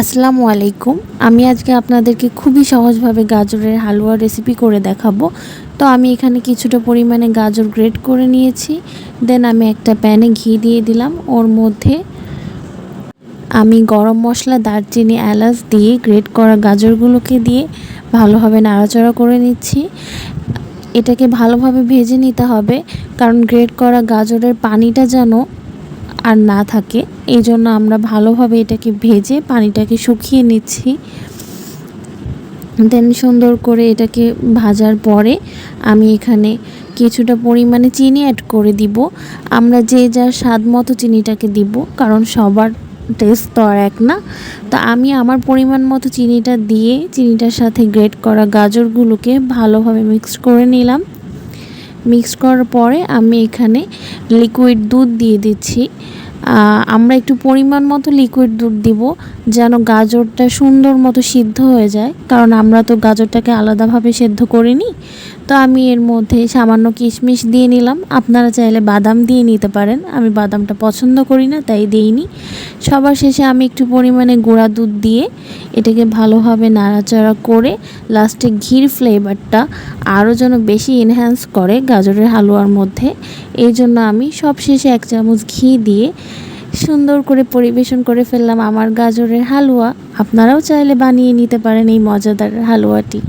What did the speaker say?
আসসালামু আলাইকুম। আমি আজকে আপনাদেরকে খুবই সহজভাবে গাজরের হালুয়া রেসিপি করে দেখাবো। তো আমি এখানে কিছুটা পরিমাণে গাজর গ্রেট করে নিয়েছি। দেন আমি একটা প্যানে ঘি দিয়ে দিলাম। ওর মধ্যে আমি গরম মশলা, দারচিনি, এলাচ দিয়ে গ্রেট করা গাজরগুলোকে দিয়ে ভালোভাবে নাড়াচাড়া করে নিচ্ছি। এটাকে ভালোভাবে ভেজে নিতে হবে। কারণ গ্রেট করা গাজরের পানিটা যেন আর না থাকে। এই জন্য আমরা ভালোভাবে এটাকে ভেজে পানিটাকে শুকিয়ে নিচ্ছি। দেন সুন্দর করে এটাকে ভাজার পরে আমি এখানে কিছুটা পরিমাণে চিনি অ্যাড করে দিব। আমরা যে যার স্বাদ মতো চিনিটাকে দিব, কারণ সবার টেস্ট তো আর এক না। তো আমি আমার পরিমাণ মতো চিনিটা দিয়ে, চিনিটার সাথে গ্রেট করা গাজরগুলোকে ভালোভাবে মিক্স করে নিলাম। মিক্স করার পরে আমি এখানে লিকুইড দুধ দিয়ে দিচ্ছি। আমরা একটু পরিমাণ মতো লিকুইড দুধ দিব যেন গাজরটা সুন্দর মতো সিদ্ধ হয়ে যায়। কারণ আমরা তো গাজরটাকে আলাদাভাবে সেদ্ধ করিনি। তো আমি এর মধ্যে সামান্য কিশমিশ দিয়ে নিলাম। আপনারা চাইলে বাদাম দিয়ে নিতে পারেন। আমি বাদামটা পছন্দ করি না, তাই দিইনি। সবার শেষে আমি একটু পরিমাণে গুঁড়া দুধ দিয়ে এটাকে ভালোভাবে নাড়াচাড়া করে লাস্টে ঘির ফ্লেভারটা আরও যেন বেশি এনহ্যান্স করে গাজরের হালুয়ার মধ্যে। এই জন্য আমি সব শেষে এক চামচ ঘি দিয়ে সুন্দর করে পরিবেশন করে ফেললাম আমার গাজরের হালুয়া। আপনারাও চাইলে বানিয়ে নিতে পারেন এই মজাদার হালুয়াটি।